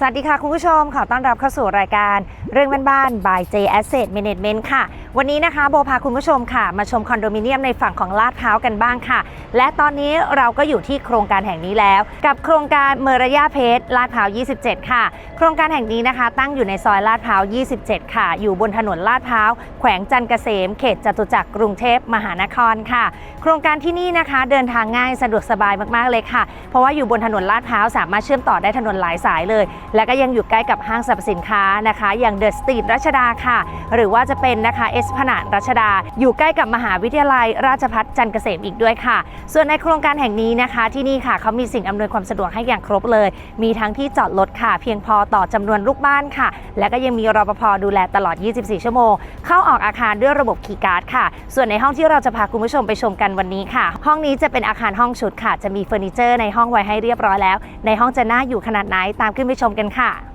สวัสดีค่ะ คุณผู้ชมขอต้อนรับเข้าสู่รายการเรื่องบ้านๆ by J Asset Management ค่ะ วันนี้นะคะโบพาคุณผู้ชมค่ะ มาชมคอนโดมิเนียมในฝั่งของลาดพร้าวกันบ้างค่ะ และตอนนี้เราก็อยู่ที่โครงการแห่งนี้แล้ว กับโครงการเมอรยาเพชรลาดพร้าว 27 ค่ะ โครงการแห่งนี้นะคะ ตั้งอยู่ในซอยลาดพร้าว 27 ค่ะ อยู่บนถนนลาดพร้าว แขวงจันเกษม เขตจตุจักรกรุงเทพมหานครค่ะ โครงการที่นี่นะคะ เดินทางง่ายสะดวกสบายมากๆเลยค่ะ เพราะว่าอยู่บนถนนลาดพร้าวสามารถเชื่อมต่อได้ถนนหลายสายเลย และก็ยังอยู่ใกล้กับห้างสรรพสินค้านะคะ อย่างเดอะสตรีทรัชดาค่ะ หรือว่าจะเป็นนะคะเอสพนาดรัชดา อยู่ใกล้กับมหาวิทยาลัย ราชภัฏจันเกษมอีกด้วยค่ะ ส่วนในโครงการแห่งนี้นะคะ ที่นี่ค่ะเขามีสิ่งอำนวยความสะดวกให้อย่างครบเลย มีทั้งที่จอดรถค่ะ เพียงพอต่อจำนวนลูกบ้านค่ะ และก็ยังมีรปภดูแลตลอด 24 ชั่วโมง เข้าออกอาคารด้วยระบบคีย์การ์ดค่ะ ส่วนในห้องที่เราจะพาคุณผู้ชมไปชมกันวันนี้ค่ะ ห้องนี้จะเป็นอาคารห้องชุดค่ะ จะมีเฟอร์นิเจอร์ในห้องไว้ให้เรียบร้อยแล้ว ในห้องจะน่าอยู่ขนาดไหนตามขึ้นไปชมกันค่ะ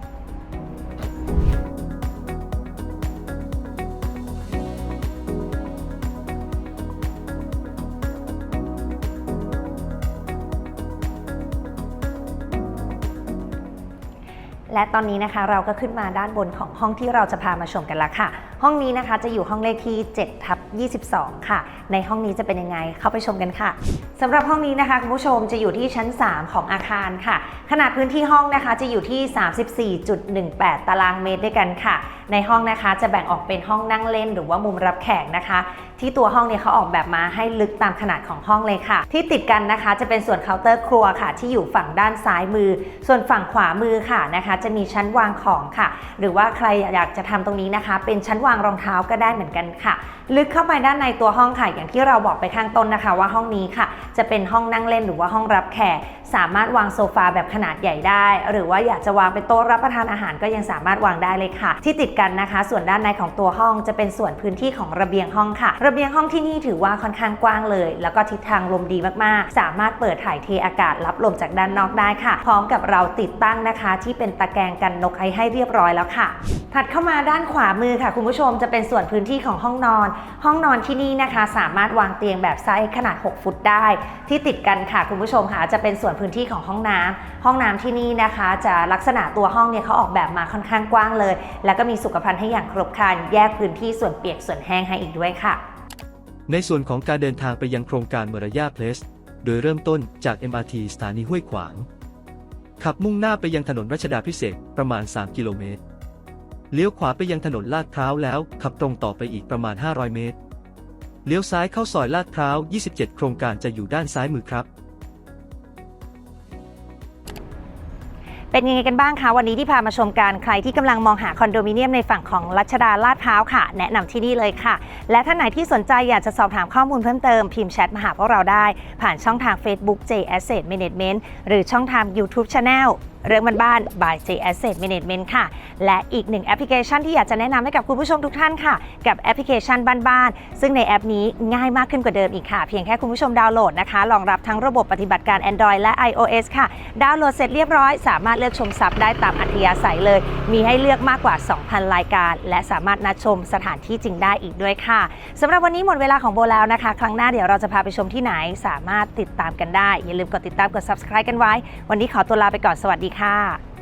และตอนนี้นะคะเราก็ขึ้นมาด้านบนของห้องที่เราจะพามาชมกันละค่ะ ห้องนี้นะคะจะอยู่ห้องเลขที่7ทับ22 ค่ะ ในห้องนี้จะเป็นยังไงเข้าไปชมกันค่ะสำหรับห้องนี้นะคะคุณผู้ชมจะอยู่ที่ชั้น 3 ของอาคารค่ะ ขนาดพื้นที่ห้องนะคะจะอยู่ที่ 34.18 ตารางเมตรด้วยกันค่ะ ในห้องนะคะจะแบ่งออกเป็นห้องนั่งเล่นหรือว่ามุมรับแขกนะคะ ที่ตัวห้องเนี่ยเขาออกแบบมาให้ลึกตามขนาดของห้องเลยค่ะ ที่ติดกันนะคะจะเป็นส่วนเคาน์เตอร์ครัวค่ะ ที่อยู่ฝั่งด้านซ้ายมือ ส่วนฝั่งขวามือค่ะนะคะจะมีชั้นวางของค่ะ หรือว่าใครอยากจะทำตรงนี้นะคะ เป็นชั้นวางรองเท้าก็ได้เหมือนกันค่ะ ลึกเข้าไปด้านในตัวห้องค่ะ อย่างที่เราบอกไปข้างต้นนะคะ ว่าห้องนี้ค่ะ จะเป็นห้องนั่งเล่นหรือว่าห้องรับแขก สามารถวางโซฟาแบบขนาดใหญ่ได้ หรือว่าอยากจะวางเป็นโต๊ะรับประทานอาหารก็ยังสามารถวางได้เลยค่ะ ที่ติดกันนะคะ ส่วนด้านในของตัวห้องจะเป็นส่วนพื้นที่ของระเบียงห้องค่ะ ระเบียงห้องที่นี่ถือว่าค่อนข้างกว้างเลย แล้วก็ทิศทางลมดีมากๆ สามารถเปิดถ่ายเทอากาศรับลมจากด้านนอกได้ค่ะ พร้อมกับเราติดตั้งนะคะ ที่เป็นตะแกรงกันนกไอให้เรียบร้อยแล้วค่ะ ถัดเข้ามาด้านขวามือค่ะ คุณผู้ชมจะเป็นส่วนพื้นที่ของห้องนอน ห้องนอนที่นี่นะคะ สามารถวางเตียงแบบไซส์ขนาด 6 ฟุตได้ ที่ติดกันค่ะคุณผู้ชมค่ะจะเป็นส่วนพื้นที่ของห้องน้ำห้องน้ำที่นี่นะคะ จะลักษณะตัวห้องเนี่ยเขาออกแบบมาค่อนข้างกว้างเลย แล้วก็มีสุขภัณฑ์ให้อย่างครบครัน แยกพื้นที่ส่วนเปียกส่วนแห้งให้อีกด้วยค่ะ ในส่วนของการเดินทางไปยังโครงการเมรยาเพลสโดยเริ่มต้นจาก MRT สถานีห้วยขวาง ขับมุ่งหน้าไปยังถนนรัชดาพิเศษประมาณ 3 กิโลเมตร เลี้ยวขวาไปยังถนนลาดพร้าวแล้ว ขับตรงต่อไปอีกประมาณ 500 เมตร เลี้ยวซ้ายเข้าซอยลาดพร้าว 27 โครงการจะอยู่ด้านซ้ายมือครับ เป็นยังไงกันบ้างคะ วันนี้ที่พามาชมการใครที่กำลังมองหาคอนโดมิเนียมในฝั่งของรัชดาลาดพร้าวค่ะ แนะนำที่นี่เลยค่ะ และท่านไหนที่สนใจอยากจะสอบถามข้อมูลเพิ่มเติม พิมพ์แชทมาหาพวกเราได้ ผ่านช่องทาง Facebook J Asset Management หรือช่องทาง YouTube Channel เรื่องบ้านๆ by J Asset Management ค่ะ และอีกหนึ่งแอปพลิเคชันที่อยากจะแนะนำให้กับคุณผู้ชมทุกท่านค่ะ กับแอปพลิเคชันบ้านๆ ซึ่งในแอปนี้ง่ายมากขึ้นกว่าเดิมอีกค่ะ เพียงแค่คุณผู้ชมดาวน์โหลดนะคะรองรับทั้งระบบปฏิบัติการ Android และ iOS ค่ะ ดาวน์โหลดเสร็จเรียบร้อย สามารถเลือกชมซับได้ตามอัธยาศัยเลย มีให้เลือกมากกว่า 2,000 รายการ และสามารถนัดชมสถานที่จริงได้อีกด้วยค่ะสำหรับวันนี้หมดเวลาของโบแล้วนะคะ ครั้งหน้าเดี๋ยวเราจะพาไปชมที่ไหน สามารถติดตามกันได้อย่าลืมกดติดตามกด subscribe กันไว้ วันนี้ขอตัวลาไปก่อนสวัสดีค่ะ